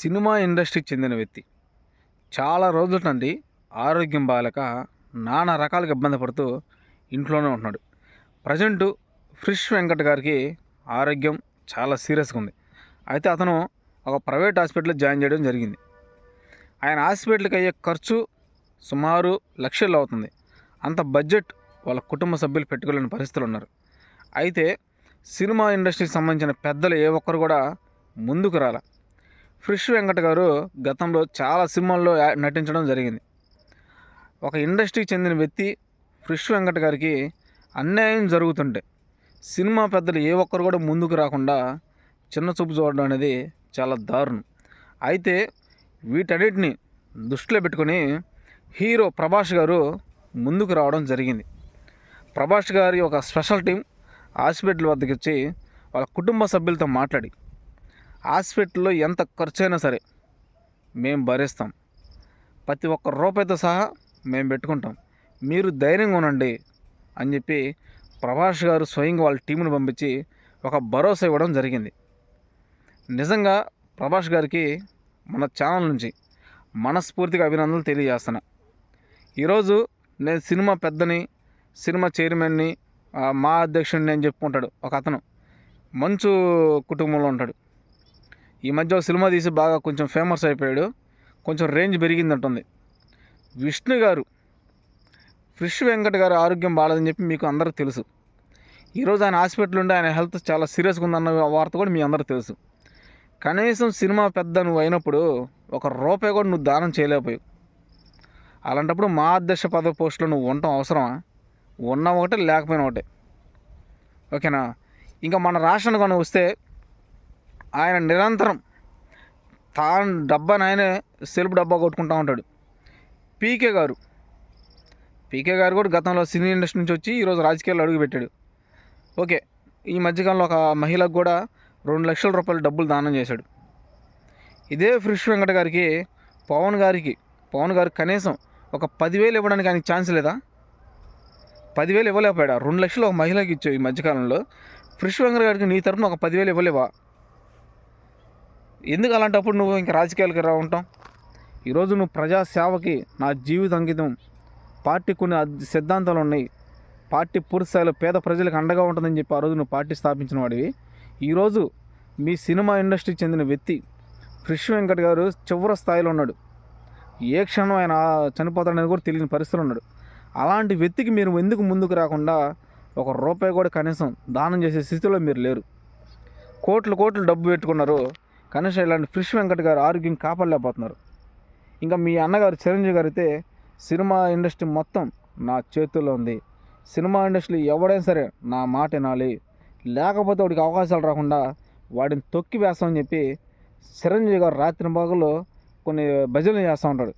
Cinema ఇండస్ట్రీకి చెందిన వ్యక్తి. చాలా రోజుల నుండి ఆరోగ్యం బాగాలేక నానా రకాలుగా ఇబ్బంది పడుతూ ఇంట్లోనే ఉంటున్నాడు. ప్రజెంటు ఫ్రిష్ వెంకట్ గారికి ఆరోగ్యం చాలా సీరియస్గా ఉంది. అయితే అతను ఒక ప్రైవేట్ హాస్పిటల్లో జాయిన్ చేయడం జరిగింది. ఆయన హాస్పిటల్కి అయ్యే ఖర్చు సుమారు లక్షల్లో అవుతుంది. అంత బడ్జెట్ వాళ్ళ కుటుంబ సభ్యులు పెట్టుకోలేని పరిస్థితులు ఉన్నారు. అయితే సినిమా ఇండస్ట్రీకి సంబంధించిన పెద్దలు ఏ ఒక్కరు కూడా ముందుకు రాల. ఫ్రిష్ వెంకట గారు గతంలో చాలా సినిమాల్లో నటించడం జరిగింది. ఒక ఇండస్ట్రీకి చెందిన వ్యక్తి ఫ్రిష్ వెంకట గారికి అన్యాయం జరుగుతుంటే సినిమా పెద్దలు ఏ ఒక్కరు కూడా ముందుకు రాకుండా చిన్న చూపు చూడడం అనేది చాలా దారుణం. అయితే వీటన్నిటిని దృష్టిలో పెట్టుకొని హీరో ప్రభాస్ గారు ముందుకు రావడం జరిగింది. ప్రభాస్ గారి ఒక స్పెషల్ టీం హాస్పిటల్ వద్దకు వచ్చి వాళ్ళ కుటుంబ సభ్యులతో మాట్లాడి హాస్పిటల్లో ఎంత ఖర్చు అయినా సరే మేము భరిస్తాం. ప్రతి ఒక్క రూపాయితో సహా మేము పెట్టుకుంటాం. మీరు ధైర్యంగా ఉండండి అని చెప్పి ప్రభాష్ గారు స్వయంగా వాళ్ళ టీంను పంపించి ఒక భరోసా ఇవ్వడం జరిగింది. నిజంగా ప్రభాష్ గారికి మన ఛానల్ నుంచి మనస్ఫూర్తిగా అభినందనలు తెలియజేస్తున్నా. ఈరోజు నేను సినిమా పెద్దని సినిమా చైర్మన్ని మా అధ్యక్షుడిని అని చెప్పుకుంటాడు ఒక అతను. మంచు కుటుంబంలో ఉంటాడు. ఈ మధ్య సినిమా తీసి బాగా కొంచెం ఫేమస్ అయిపోయాడు. కొంచెం రేంజ్ పెరిగిందంటుంది. విష్ణు గారు ఫ్రిష్ వెంకట్ గారి ఆరోగ్యం బాగాలేదని చెప్పి మీకు అందరూ తెలుసు. ఈరోజు ఆయన హాస్పిటల్ ఉండి ఆయన హెల్త్ చాలా సీరియస్గా ఉందన్న వార్త కూడా మీ అందరూ తెలుసు. కనీసం సినిమా పెద్ద నువ్వు అయినప్పుడు ఒక రూపాయి కూడా నువ్వు దానం చేయలేకపోయావు. అలాంటప్పుడు మా అధ్యక్ష పదవి పోస్టులో నువ్వు ఉండటం అవసరమా? ఉన్న ఒకటే లేకపోయినా ఒకటే. ఓకేనా? ఇంకా మన రాష్ట్రానికి మనం వస్తే ఆయన నిరంతరం తాను డబ్బాని ఆయనే సెల్ఫ్ డబ్బా కొట్టుకుంటా ఉంటాడు. పీకే గారు. పీకే గారు కూడా గతంలో సినీ ఇండస్ట్రీ నుంచి వచ్చి ఈరోజు రాజకీయాల్లో అడుగుపెట్టాడు ఓకే ఈ మధ్యకాలంలో ఒక మహిళకు కూడా రెండు లక్షల రూపాయలు డబ్బులు దానం చేశాడు. ఇదే ఫ్రిష్ వెంకట గారికి పవన్ గారికి పవన్ గారికి కనీసం ఒక పదివేలు ఇవ్వడానికి ఆయనకి ఛాన్స్ లేదా? పదివేలు ఇవ్వలేకపోయాడా. రెండు లక్షలు ఒక మహిళకి ఇచ్చావు ఈ మధ్యకాలంలో. ఫ్రిష్ వెంకట గారికి నీ తరపున ఒక పదివేలు ఇవ్వలేవా? ఎందుకు అలాంటప్పుడు నువ్వు ఇంకా రాజకీయాలకి రా ఉంటావు? ఈరోజు నువ్వు ప్రజాసేవకి నా జీవిత అంకితం. పార్టీ కొన్ని సిద్ధాంతాలు ఉన్నాయి. పార్టీ పూర్తిస్థాయిలో పేద ప్రజలకు అండగా ఉంటుందని చెప్పి ఆ రోజు నువ్వు పార్టీ స్థాపించిన వాడివి. ఈరోజు మీ సినిమా ఇండస్ట్రీకి చెందిన వ్యక్తి ఫ్రిష్ వెంకట్ గారు చివరి స్థాయిలో ఉన్నాడు. ఏ క్షణం ఆయన చనిపోతాడనేది కూడా తెలియని పరిస్థితులు ఉన్నాడు. అలాంటి వ్యక్తికి మీరు ఎందుకు ముందుకు రాకుండా ఒక రూపాయి కూడా కనీసం దానం చేసే స్థితిలో మీరు లేరు. కోట్లు కోట్లు డబ్బు పెట్టుకున్నారు. కనీసం ఇలాంటి ఫ్రిష్ వెంకట్ గారు ఆరోగ్యం కాపాడలేకపోతున్నారు. ఇంకా మీ అన్నగారు చిరంజీవి గారు అయితే సినిమా ఇండస్ట్రీ మొత్తం నా చేతుల్లో ఉంది. సినిమా ఇండస్ట్రీ ఎవడైనా సరే నా మాట వినాలి. లేకపోతే వాడికి అవకాశాలు రాకుండా వాడిని తొక్కి వేస్తామని చెప్పి చిరంజీవి గారు రాత్రి పగలు కొన్ని భజనలు చేస్తూ ఉంటాడు.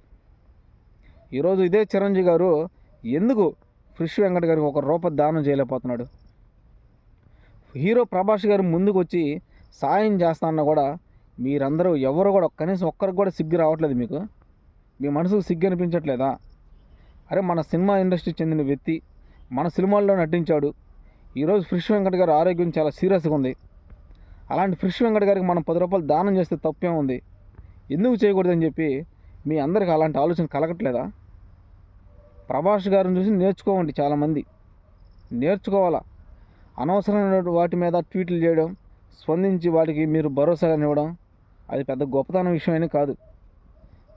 ఈరోజు ఇదే చిరంజీవి గారు ఎందుకు ఫ్రిష్ వెంకట్ గారికి ఒక రూపాయి దానం చేయలేకపోతున్నాడు? హీరో ప్రభాస్ గారు ముందుకు వచ్చి సాయం చేస్తానన్నా కూడా మీరందరూ ఎవరు కూడా కనీసం ఒక్కరికి కూడా సిగ్గు రావట్లేదు మీకు. మీ మనసుకు సిగ్గు అనిపించట్లేదా? అరే మన సినిమా ఇండస్ట్రీకి చెందిన వ్యక్తి మన సినిమాల్లో నటించాడు. ఈరోజు ఫ్రిష్ వెంకట్ గారి ఆరోగ్యం చాలా సీరియస్గా ఉంది. అలాంటి ఫ్రిష్ వెంకట్ గారికి మనం పది రూపాయలు దానం చేస్తే తప్పే ఉంది? ఎందుకు చేయకూడదని చెప్పి మీ అందరికి అలాంటి ఆలోచన కలగట్లేదా? ప్రభాస్ గారిని చూసి నేర్చుకోవండి చాలామంది. నేర్చుకోవాలా? అనవసరమైన వాటి మీద ట్వీట్లు చేయడం స్పందించి వాటికి మీరు భరోసాగా ఇవ్వడం అది పెద్ద గొప్పతనం విషయమని కాదు.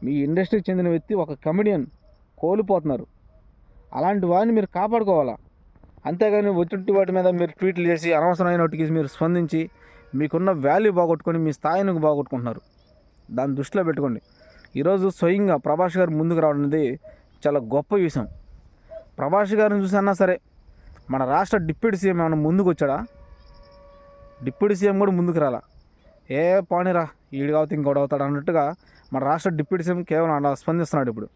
మీ ఇండస్ట్రీకి చెందిన వ్యక్తి ఒక కమెడియన్ కోల్పోతున్నారు. అలాంటి వారిని మీరు కాపాడుకోవాలా? అంతేగాని వచ్చి వాటి మీద మీరు ట్వీట్లు చేసి అనవసరమైన వాటికి మీరు స్పందించి మీకున్న వాల్యూ బాగొట్టుకొని మీ స్థాయిని బాగొట్టుకుంటున్నారు. దాన్ని దృష్టిలో పెట్టుకోండి. ఈరోజు స్వయంగా ప్రభాస్ గారు ముందుకు రావడం అనేది చాలా గొప్ప విషయం. ప్రభాష్ గారిని చూసి అన్నా సరే మన రాష్ట్ర డిప్యూటీ సీఎం ఏమైనా ముందుకు వచ్చాడా డిప్యూటీ సీఎం కూడా ముందుకు రాలా. ఏ పానిరా ఈడు కాబట్టి ఇంకోటి అవుతాడు అన్నట్టుగా మన రాష్ట్ర డిప్యూటీ సీఎం కేవలం అలా స్పందిస్తున్నాడు ఇప్పుడు.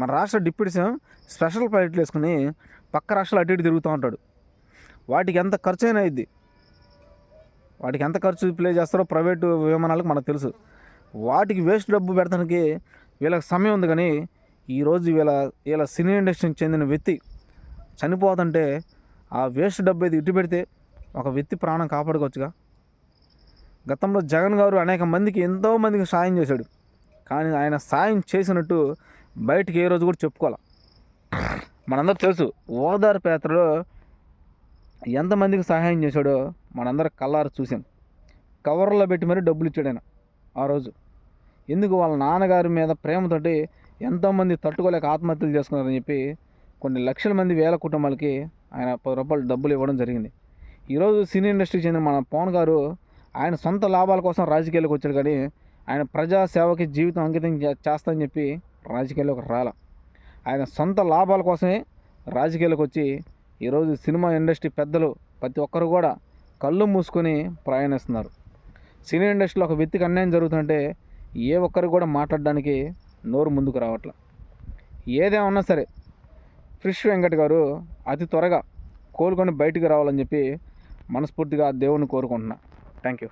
మన రాష్ట్ర డిప్యూటీ సీఎం స్పెషల్ ఫ్లైట్లు వేసుకుని పక్క రాష్ట్రాలు అటు ఇటు తిరుగుతూ ఉంటాడు. వాటికి ఎంత ఖర్చు అయినా అయింది వాటికి ఎంత ఖర్చు ప్లే చేస్తారో ప్రైవేటు విమానాలకు మనకు తెలుసు. వాటికి వేస్ట్ డబ్బు పెడతానికి వీళ్ళకి సమయం ఉంది కానీ ఈరోజు వీళ్ళ వీళ్ళ సినీ ఇండస్ట్రీకి చెందిన వ్యక్తి చనిపోతుంటే ఆ వేస్ట్ డబ్బు అయితే ఇటు పెడితే ఒక వ్యక్తి ప్రాణం కాపాడుకోవచ్చుగా. గతంలో జగన్ గారు అనేక మందికి ఎంతో మందికి సాయం చేశాడు. కానీ ఆయన సాయం చేసినట్టు బయటికి ఏ రోజు కూడా చెప్పుకోవాలి. మనందరికి తెలుసు ఓదార్ పేత్రలో ఎంతమందికి సహాయం చేశాడో మనందరం కళ్ళారు చూసాం. కవర్లో పెట్టి మరీ డబ్బులు ఇచ్చాడు ఆయన ఆ రోజు. ఎందుకు వాళ్ళ నాన్నగారి మీద ప్రేమతోటి ఎంతోమంది తట్టుకోలేక ఆత్మహత్యలు చేసుకున్నారని చెప్పి కొన్ని లక్షల మంది వేల కుటుంబాలకి ఆయన పది రూపాయలు డబ్బులు ఇవ్వడం జరిగింది. ఈరోజు సినీ ఇండస్ట్రీకి చెందిన మన పవన్ గారు ఆయన సొంత లాభాల కోసం రాజకీయాలకు వచ్చాడు కానీ ఆయన ప్రజా సేవకి జీవితం అంకితం చేస్తానని చెప్పి రాజకీయాల్లోకి రాల. ఆయన సొంత లాభాల కోసమే రాజకీయాలకు వచ్చి ఈరోజు సినిమా ఇండస్ట్రీ పెద్దలు ప్రతి ఒక్కరు కూడా కళ్ళు మూసుకొని ప్రయాణిస్తున్నారు. సినీ ఇండస్ట్రీలో ఒక వ్యక్తికి అన్యాయం జరుగుతుంటే ఏ ఒక్కరు కూడా మాట్లాడడానికి నోరు ముందుకు రావట్లే. ఏదేమన్నా సరే ఫ్రిష్ వెంకట్ గారు అతి త్వరగా కోలుకొని బయటికి రావాలని చెప్పి మనస్ఫూర్తిగా దేవుని కోరుకుంటున్నా. Thank you